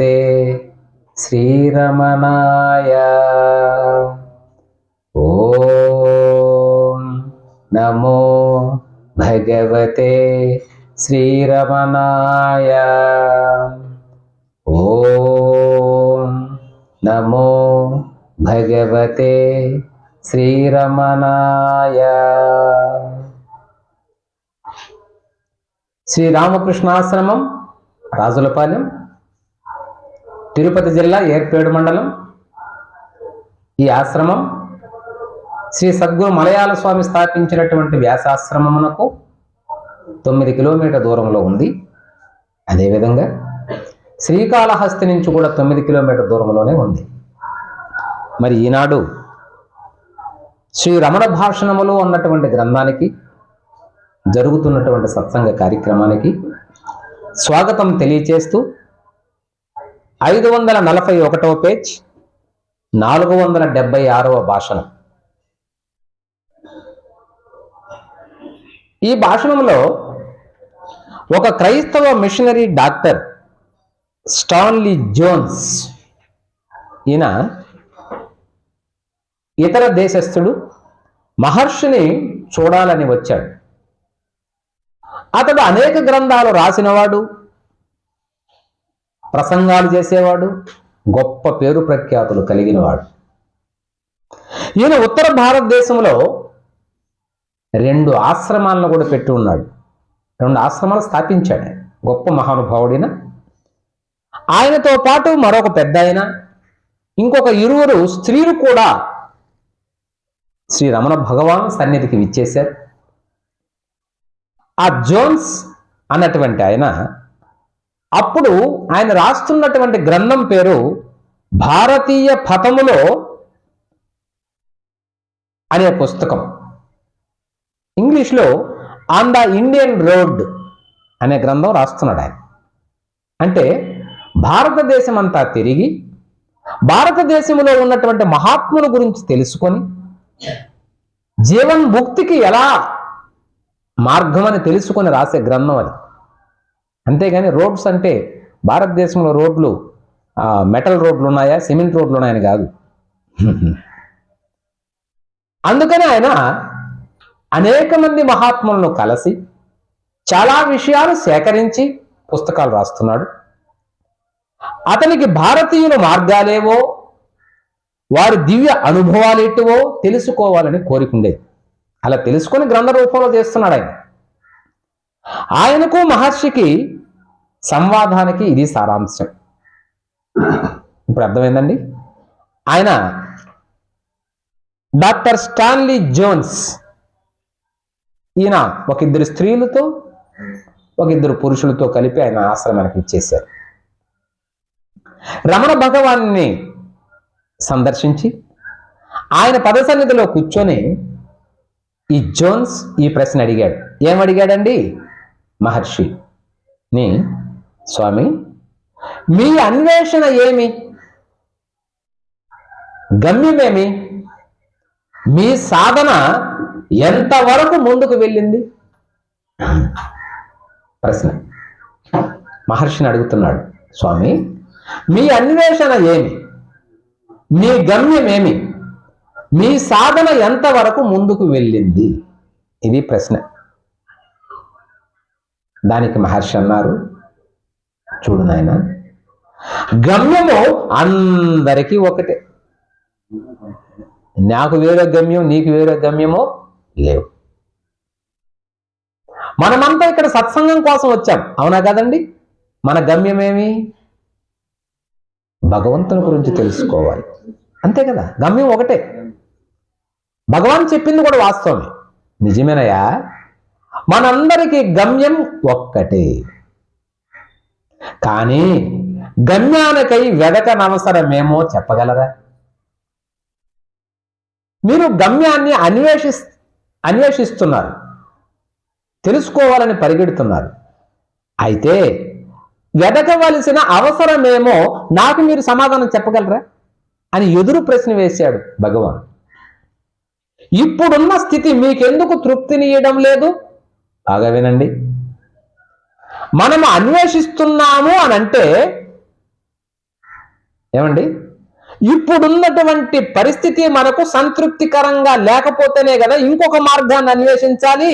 భగవతే శ్రీరమణాయ. ఓం నమో భగవతే శ్రీరమణాయ. ఓం నమో భగవతే శ్రీరమణాయ. శ్రీరామకృష్ణాశ్రమం రాజులపాలెం. తిరుపతి జిల్లా ఏర్పేడు మండలం. ఈ ఆశ్రమం శ్రీ సద్గురు మలయాళ స్వామి స్థాపించినటువంటి వ్యాసాశ్రమమునకు తొమ్మిది కిలోమీటర్ దూరంలో ఉంది. అదేవిధంగా శ్రీకాళహస్తి నుంచి కూడా తొమ్మిది కిలోమీటర్ దూరంలోనే ఉంది. మరి ఈనాడు శ్రీ రమణ భాషణములు అన్నటువంటి గ్రంథానికి జరుగుతున్నటువంటి సత్సంగ కార్యక్రమానికి స్వాగతం తెలియచేస్తూ ఐదు వందల నలభై ఒకటవ పేజ్ నాలుగు వందల డెబ్బై ఆరవ భాషణం. ఈ భాషణంలో ఒక క్రైస్తవ మిషనరీ డాక్టర్ స్టాన్లీ జోన్స్ ఈయన ఇతర దేశస్థుడు మహర్షిని చూడాలని వచ్చాడు. అతడు అనేక గ్రంథాలు రాసినవాడు ప్రసంగాలు చేసేవాడు గొప్ప పేరు ప్రఖ్యాతులు కలిగినవాడు. ఈయన ఉత్తర భారతదేశంలో రెండు ఆశ్రమాలను కూడా పెట్టి ఉన్నాడు. రెండు ఆశ్రమాలు స్థాపించాడు. గొప్ప మహానుభావుడిన. ఆయనతో పాటు మరొక పెద్ద ఆయన. ఇంకొక ఇరువురు స్త్రీలు కూడా శ్రీ రమణ భగవాన్ సన్నిధికి విచ్చేశారు. ఆ జోన్స్ అన్నటువంటి ఆయన అప్పుడు ఆయన రాస్తున్నటువంటి గ్రంథం పేరు భారతీయ పథములో అనే పుస్తకం. ఇంగ్లీష్లో ఆన్ ద ఇండియన్ రోడ్ అనే గ్రంథం రాస్తున్నాడు ఆయన. అంటే భారతదేశం అంతా తిరిగి భారతదేశంలో ఉన్నటువంటి మహాత్ముల గురించి తెలుసుకొని జీవన్ ముక్తికి ఎలా మార్గం అని తెలుసుకొని రాసే గ్రంథం అది. అంతేగాని రోడ్స్ అంటే భారతదేశంలో రోడ్లు మెటల్ రోడ్లు ఉన్నాయా సిమెంట్ రోడ్లు ఉన్నాయని కాదు. అందుకని ఆయన అనేక మంది మహాత్ములను కలిసి చాలా విషయాలు సేకరించి పుస్తకాలు రాస్తున్నాడు. అతనికి భారతీయుల మార్గాలేవో వారి దివ్య అనుభవాలు ఎటువో తెలుసుకోవాలని కోరికుండేది అలా తెలుసుకొని గ్రంథ రూపంలో చేస్తున్నాడు ఆయన. ఆయనకు మహర్షికి సంవాదానికి ఇది సారాంశం. ఇప్పుడు అర్థమైందండి? ఆయన డాక్టర్ స్టాన్లీ జోన్స్ ఈయన ఒక ఇద్దరు స్త్రీలతో ఒక ఇద్దరు పురుషులతో కలిపి ఆయన ఆశ్రమానికి ఇచ్చేశారు. రమణ భగవాన్ని సందర్శించి ఆయన పద సన్నిధిలో కూర్చొని ఈ జోన్స్ ఈ ప్రశ్న అడిగాడు. ఏమడిగాడండి? మహర్షిని స్వామి మీ అన్వేషణ ఏమి? గమ్యమేమి? మీ సాధన ఎంతవరకు ముందుకు వెళ్ళింది? ప్రశ్న. మహర్షిని అడుగుతున్నాడు స్వామి మీ అన్వేషణ ఏమి? మీ గమ్యమేమి? మీ సాధన ఎంతవరకు ముందుకు వెళ్ళింది? ఇది ప్రశ్న. దానికి మహర్షి అన్నారు. చూడు నాయన గమ్యము అందరికీ ఒకటే. నాకు వేరే గమ్యం నీకు వేరే గమ్యమో లేవు. మనమంతా ఇక్కడ సత్సంగం కోసం వచ్చాం. అవునా కదండి? మన గమ్యమేమి? భగవంతుని గురించి తెలుసుకోవాలి. అంతే కదా? గమ్యం ఒకటే. భగవాన్ చెప్పింది కూడా వాస్తవమే. నిజమేనయ్యా? మనందరికీ గమ్యం ఒక్కటే. కానీ గమ్యానికై వెదకనవసరమేమో చెప్పగలరా? మీరు గమ్యాన్ని అన్వేషి అన్వేషిస్తున్నారు. తెలుసుకోవాలని పరిగెడుతున్నారు. అయితే వెదకవలసిన అవసరమేమో నాకు మీరు సమాధానం చెప్పగలరా? అని ఎదురు ప్రశ్న వేశాడు భగవాన్. ఇప్పుడున్న స్థితి మీకెందుకు తృప్తినియడం లేదు? బాగా వినండి మనము అన్వేషిస్తున్నాము అని అంటే ఏమండి? ఇప్పుడున్నటువంటి పరిస్థితి మనకు సంతృప్తికరంగా లేకపోతేనే కదా ఇంకొక మార్గాన్ని అన్వేషించాలి.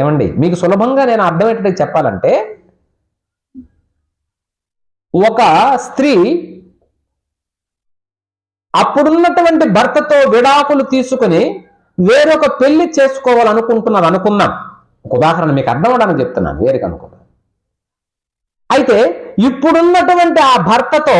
ఏమండి? మీకు సులభంగా నేను అర్థమయ్యేటట్టు చెప్పాలంటే ఒక స్త్రీ అప్పుడున్నటువంటి భర్తతో విడాకులు తీసుకుని వేరొక పెళ్ళి చేసుకోవాలనుకుంటున్నారు అనుకున్నాం ఒక ఉదాహరణ మీకు అర్థం అవడానికి చెప్తున్నాను వేరుగా అనుకున్నా అయితే ఇప్పుడున్నటువంటి ఆ భర్తతో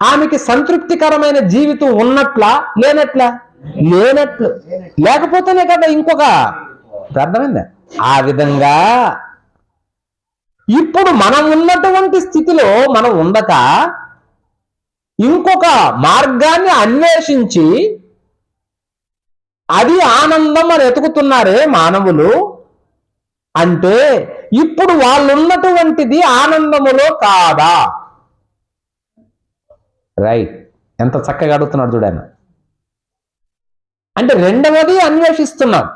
ఆమెకి సంతృప్తికరమైన జీవితం ఉన్నట్లా లేనట్లా? లేనట్లు లేకపోతేనే కదా ఇంకొక అర్థమైందా? ఆ విధంగా ఇప్పుడు మనం ఉన్నటువంటి స్థితిలో మనం ఉండక ఇంకొక మార్గాన్ని అన్వేషించి అది ఆనందం అని ఎతుకుతున్నారే మానవులు? అంటే ఇప్పుడు వాళ్ళున్నటువంటిది ఆనందములో కాదా? రైట్. ఎంత చక్కగా అడుగుతున్నాడు చూడాను అంటే రెండవది అన్వేషిస్తున్నాం.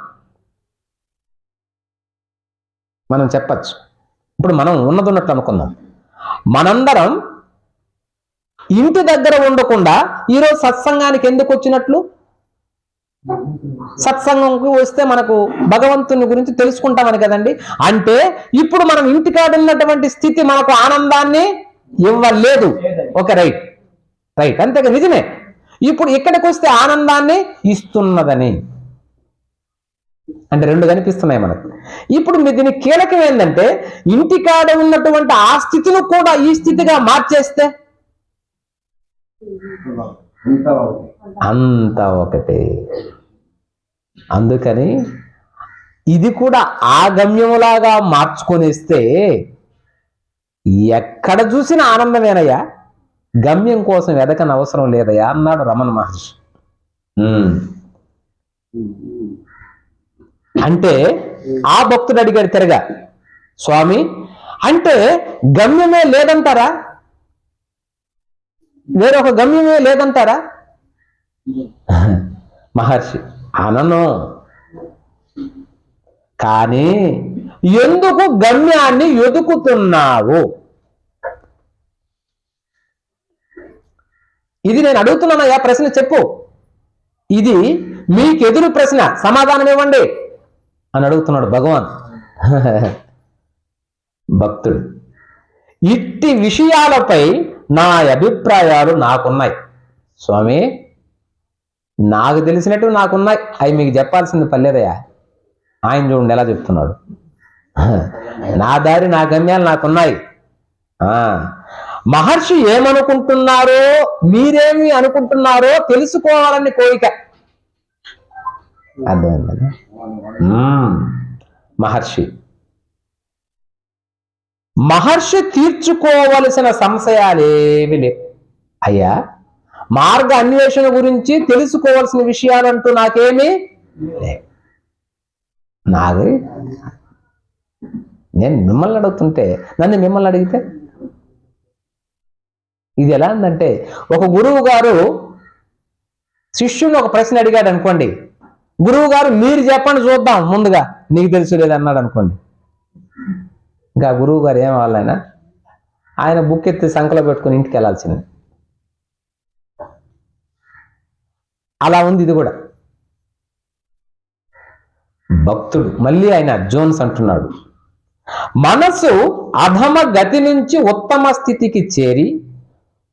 మనం చెప్పచ్చు. ఇప్పుడు మనం ఉన్నది ఉన్నట్లు అనుకుందాం. మనందరం ఇంటి దగ్గర ఉండకుండా ఈరోజు సత్సంగానికి ఎందుకు వచ్చినట్లు? సత్సంగంకి వస్తే మనకు భగవంతుని గురించి తెలుసుకుంటామని కదండి. అంటే ఇప్పుడు మనం ఇంటికాడ ఉన్నటువంటి స్థితి మనకు ఆనందాన్ని ఇవ్వలేదు. Okay right. రైట్ అంతేగా నిజమే. ఇప్పుడు ఇక్కడికి వస్తే ఆనందాన్ని ఇస్తున్నదని. అంటే రెండు కనిపిస్తున్నాయి మనకు. ఇప్పుడు మీ దీని కీలకం ఏంటంటే ఇంటికాడ ఉన్నటువంటి ఆ స్థితిని కూడా ఈ స్థితిగా మార్చేస్తే. అంతా ఒకటే. అందుకని ఇది కూడా ఆ గమ్యములాగా మార్చుకొనిస్తే ఎక్కడ చూసినా ఆనందమేనయ్యా? గమ్యం కోసం వెదకని అవసరం లేదయ్యా అన్నాడు రమణ మహర్షి. ఉమ్. అంటే ఆ భక్తుడు అడిగాడు తిరగా స్వామి అంటే గమ్యమే లేదంటారా? వేరొక గమ్యమే లేదంటారా? మహర్షి అనను. కానీ ఎందుకు గమ్యాన్ని ఎదుకుతున్నావు? ఇది నేను అడుగుతున్నానయ్యా ప్రశ్న చెప్పు. ఇది మీకు ఎదురు ప్రశ్న సమాధానం ఇవ్వండి అని అడుగుతున్నాడు భగవాన్. భక్తుడు. ఇట్టి విషయాలపై నా అభిప్రాయాలు నాకున్నాయి. స్వామి నాకు తెలిసినట్టు నాకున్నాయి. అవి మీకు చెప్పాల్సింది పర్లేదయ్యా. ఆయన చూడండి ఎలా చెప్తున్నాడు. నా దారి నా గమ్యాలు నాకున్నాయి. మహర్షి ఏమనుకుంటున్నారో మీరేమి అనుకుంటున్నారో తెలుసుకోవాలని కోరిక. అర్థమైందా. మహర్షి మహర్షి తీర్చుకోవలసిన సంశయాలేవి లేవు. అయ్యా మార్గ అన్వేషణ గురించి తెలుసుకోవాల్సిన విషయాలంటూ నాకేమీ లేవు. నాకు నేను మిమ్మల్ని అడుగుతుంటే నన్ను మిమ్మల్ని అడిగితే? ఇది ఎలా ఉందంటే ఒక గురువు గారు శిష్యుని ఒక ప్రశ్న అడిగాడు అనుకోండి. గురువు గారు మీరు చెప్పండి చూద్దాం ముందుగా నీకు తెలుసు లేదు అన్నాడు అనుకోండి. ఇంకా గురువు గారు ఏం వాళ్ళైనా ఆయన బుక్ ఎత్తి సంకలో పెట్టుకుని ఇంటికి వెళ్ళాల్సింది. అలా ఉంది ఇది కూడా. భక్తుడు మళ్ళీ ఆయన జోన్స్ అంటున్నాడు. మనసు అధమ గతి నుంచి ఉత్తమ స్థితికి చేరి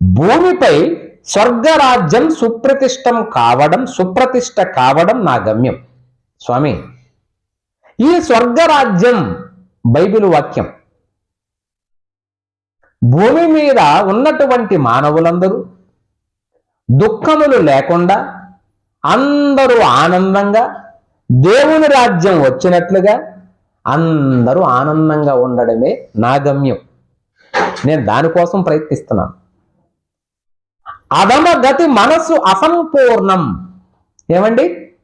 భూమిపై స్వర్గరాజ్యం సుప్రతిష్టం కావడం సుప్రతిష్ట కావడం నా గమ్యం. స్వామి ఈ స్వర్గరాజ్యం బైబిల్ వాక్యం. భూమి మీద ఉన్నటువంటి మానవులందరూ దుఃఖములు లేకుండా అందరూ ఆనందంగా దేవుని రాజ్యం వచ్చినట్లుగా అందరూ ఆనందంగా ఉండడమే నా గమ్యం నేను దానికోసం ప్రయత్నిస్తున్నాను. అధమ గతి మనసు అసంపూర్ణం. ఏమండి?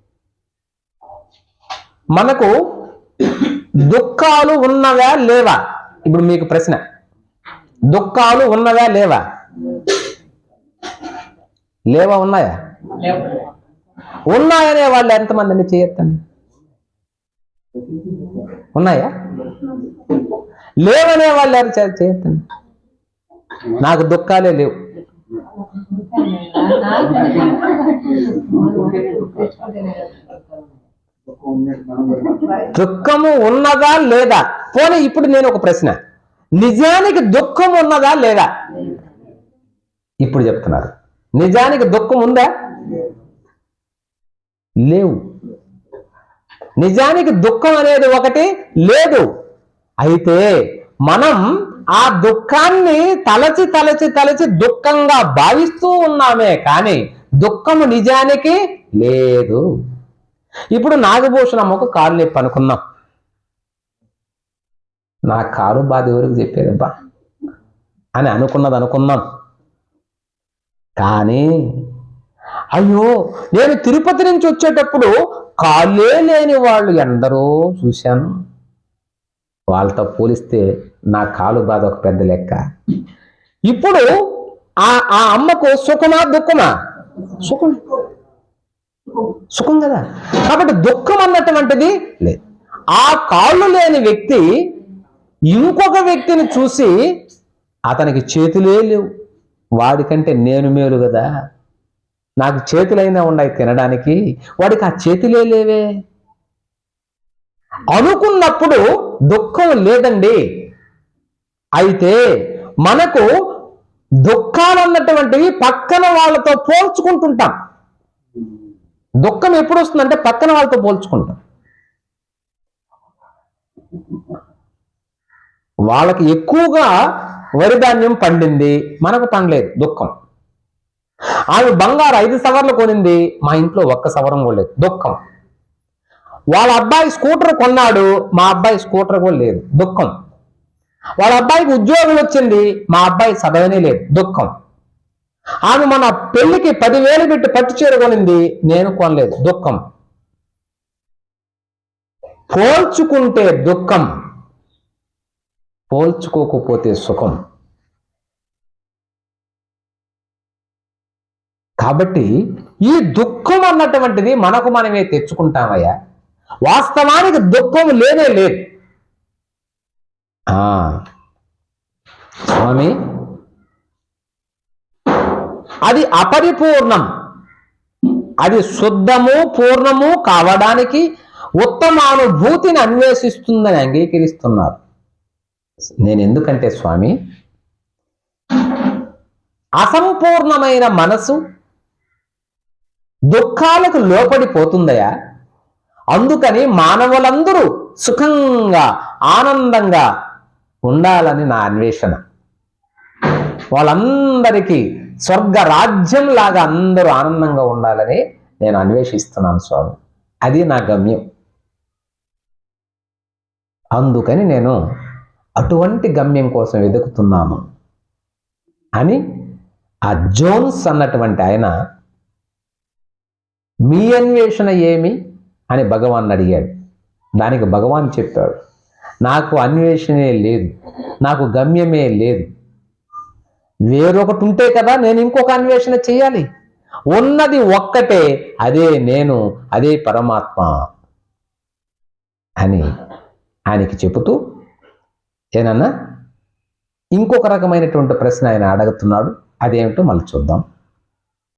మనకు దుఃఖాలు ఉన్నవా లేవా? ఇప్పుడు మీకు ప్రశ్న. దుఃఖాలు ఉన్నవా లేవా? లేవా ఉన్నాయా? ఉన్నాయనే వాళ్ళు ఎంతమందిని చేయొద్దండి? ఉన్నాయా? లేవనే వాళ్ళు ఎవరు చే- చేయొద్దండి? నాకు దుఃఖాలే లేవు. దుఃఖము ఉన్నదా లేదా? పోనీ ఇప్పుడు నేను ఒక ప్రశ్న. నిజానికి దుఃఖం ఉన్నదా లేదా? ఇప్పుడు చెప్తున్నారు. నిజానికి దుఃఖం ఉందా? లేవు. నిజానికి దుఃఖం అనేది ఒకటి లేదు. అయితే మనం ఆ దుఃఖాన్ని తలచి తలచి తలచి దుఃఖంగా భావిస్తూ ఉన్నామే కానీ దుఃఖము నిజానికి లేదు. ఇప్పుడు నాగభూషణ అమ్మకు కాలు నొప్పి అనుకున్నాం నా కాలు బాధ ఎవరికి చెప్పేదబ్బా? అని అనుకున్నది అనుకున్నాం కానీ అయ్యో నేను తిరుపతి నుంచి వచ్చేటప్పుడు కాళ్ళే లేని వాళ్ళు ఎందరో చూశాను. వాళ్ళతో పోలిస్తే నా కాలు బాధ ఒక పెద్ద లెక్క. ఇప్పుడు ఆ ఆ అమ్మకు సుఖమా దుఃఖమా? సుఖం. సుఖం కదా? కాబట్టి దుఃఖం అన్నటువంటిది లేదు. ఆ కాళ్ళు లేని వ్యక్తి ఇంకొక వ్యక్తిని చూసి అతనికి చేతులే లేవు. వాడికంటే నేను మేలు కదా? నాకు చేతులైనా ఉన్నాయి తినడానికి. వాడికి ఆ చేతులే లేవే. అనుకున్నప్పుడు దుఃఖం లేదండి. అయితే మనకు దుఃఖాలు అన్నటువంటివి పక్కన వాళ్ళతో పోల్చుకుంటుంటాం. దుఃఖం ఎప్పుడు వస్తుందంటే పక్కన వాళ్ళతో పోల్చుకుంటాం. వాళ్ళకి ఎక్కువగా వరి ధాన్యం పండింది మనకు పండలేదు దుఃఖం. ఆమె బంగారు ఐదు సవర్లు కొనింది మా ఇంట్లో ఒక్క సవరం కూడా లేదు దుఃఖం. వాళ్ళ అబ్బాయి స్కూటర్ కొన్నాడు మా అబ్బాయి స్కూటర్ కూడా లేదు దుఃఖం. వాళ్ళ అబ్బాయికి ఉద్యోగం వచ్చింది మా అబ్బాయి చదవనే లేదు దుఃఖం. ఆమె మన పెళ్ళికి పదివేలు పెట్టి పట్టు చీర కొనింది నేను కొనలేదు. దుఃఖం. పోల్చుకుంటే దుఃఖం. పోల్చుకోకపోతే సుఖం. కాబట్టి ఈ దుఃఖం అన్నటువంటిది మనకు మనమే తెచ్చుకుంటామయ్యా. వాస్తవానికి దుఃఖం లేనే లేదు. ఆ, స్వామి అది అపరిపూర్ణం. అది శుద్ధము పూర్ణము కావడానికి ఉత్తమానుభూతిని అన్వేషిస్తుందని అంగీకరిస్తున్నారు. నేను ఎందుకంటే స్వామి అసంపూర్ణమైన మనసు దుఃఖాలకు లోపడిపోతుందయా? అందుకని మానవులందరూ సుఖంగా ఆనందంగా ఉండాలని నా అన్వేషణ. వాళ్ళందరికీ స్వర్గ రాజ్యం లాగా అందరూ ఆనందంగా ఉండాలని నేను అన్వేషిస్తున్నాను స్వామి. అది నా గమ్యం. అందుకని నేను అటువంటి గమ్యం కోసం వెతుకుతున్నాను అని ఆ జోన్స్ అన్నటువంటి ఆయన మీ అన్వేషణ ఏమి? అని భగవాన్ అడిగాడు. దానికి భగవాన్ చెప్పాడు నాకు అన్వేషణే లేదు నాకు గమ్యమే లేదు వేరొకటి ఉంటే కదా నేను ఇంకొక అన్వేషణ చేయాలి ఉన్నది ఒక్కటే అదే నేను అదే పరమాత్మ అని ఆయనకి చెబుతూ ఏనన్నా? ఇంకొక రకమైనటువంటి ప్రశ్న ఆయన అడుగుతున్నాడు. అదేమిటో మళ్ళీ చూద్దాం.